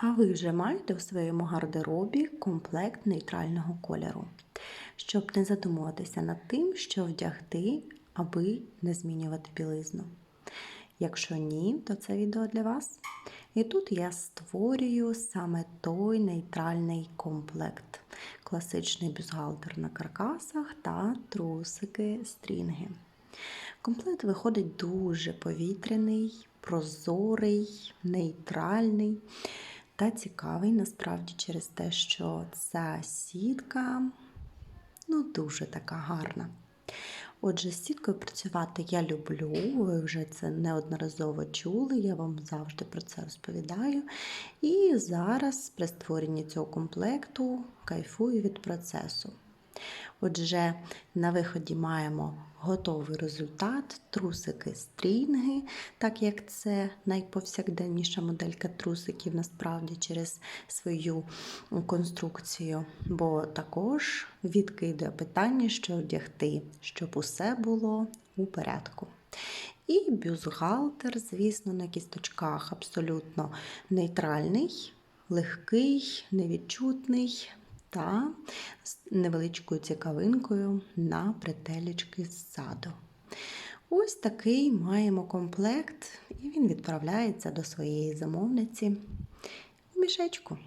А ви вже маєте у своєму гардеробі комплект нейтрального кольору, щоб не задумуватися над тим, що вдягти, аби не змінювати білизну. Якщо ні, то це відео для вас. І тут я створюю саме той нейтральний комплект: класичний бюстгальтер на каркасах та трусики стрінги. Комплект виходить дуже повітряний, прозорий, нейтральний та цікавий насправді через те, що ця сітка ну, дуже така гарна. Отже, з сіткою працювати я люблю, ви вже це неодноразово чули, я вам завжди про це розповідаю. І зараз при створенні цього комплекту кайфую від процесу. Отже, на виході маємо готовий результат, трусики стрінги, так як це найповсякденніша моделька трусиків, насправді через свою конструкцію, бо також відкидає питання, що вдягти, щоб усе було у порядку. І бюстгальтер, звісно, на кісточках абсолютно нейтральний, легкий, невідчутний та з невеличкою цікавинкою на претелечки ззаду. Ось такий маємо комплект, і він відправляється до своєї замовниці в мішечку.